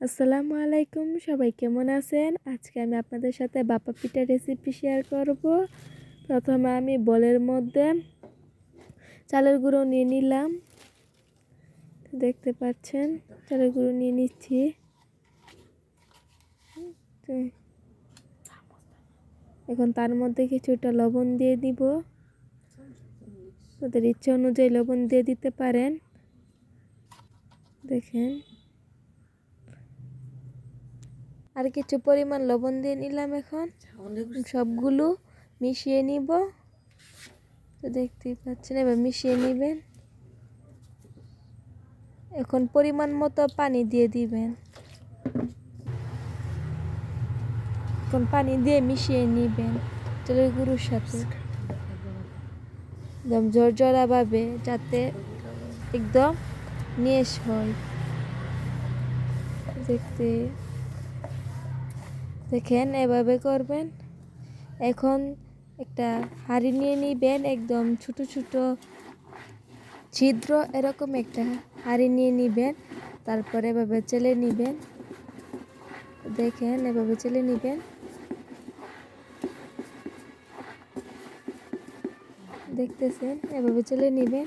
আসসালামু আলাইকুম, সবাই কেমন আছেন? আজকে আমি আপনাদের সাথে বাপা পিঠা রেসিপি শেয়ার করব। প্রথমে আমি বলের মধ্যে চালের গুঁড়ো নিয়ে নিলাম। দেখতে পাচ্ছেন, চালের গুঁড়ো নিয়ে নিচ্ছি। এখন তার মধ্যে কিছুটা লবণ দিয়ে দিব। ওদের ইচ্ছা অনুযায়ী লবণ দিয়ে দিতে পারেন। দেখেন। আর কিছু পরিমাণ লবণ দিয়ে নিলাম এখন। সবগুলো মিশিয়ে নিব। তো দেখতেই পাচ্ছেন, এবার মিশিয়ে নেবেন। এখন পরিমাণ মতো পানি দিয়ে দিবেন। এখন পানি দিয়ে মিশিয়ে নিবেন চলে গুঁড়োর সাথে। একদম ঝরঝরাভাবে যাতে একদম নেশ হয়। দেখতে দেখেন, এভাবে করবেন। এখন একটা হাঁড়ি নিয়ে নিবেন, একদম ছোট ছোট ছিদ্র এরকম একটা হাঁড়ি নিয়ে নিবেন, তারপরে এভাবে চেলে নিবেন। দেখেন, এভাবে চেলে নিবেন। দেখতেছেন, এভাবে চেলে নিবেন।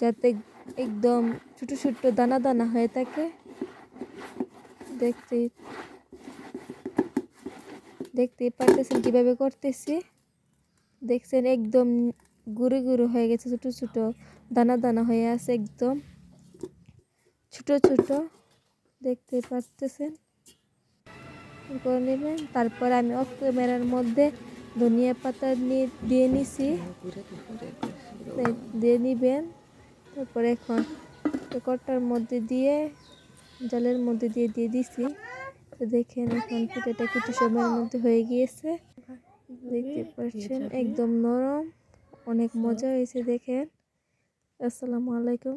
যাতে একদম ছোট ছোট দানা দানা হয়ে থাকে। দেখতে দেখতে পারতেছেন কীভাবে করতেছি? দেখছেন একদম গুঁড়ো গুঁড়ো হয়ে গেছে, ছোট ছোট, দানা দানা হয়ে আছে একদম। ছোট ছোট, দেখতে পারতেছেন? করে নেবেন, তারপর আমি অফ ক্যামেরার মধ্যে ধনিয়া পাতা নিয়ে, দিয়ে নিছি। দিয়ে নিবেন, তারপরে এখন কটার মধ্যে দিয়ে জলের মধ্যে দিয়ে দিয়ে দিছি। তো দেখেন এখন পিঠাটা কিছু সময়ের মধ্যে হয়ে গিয়েছে। দেখতে পাচ্ছেন, একদম নরম। অনেক মজা হয়েছে দেখেন। আসসালামু আলাইকুম।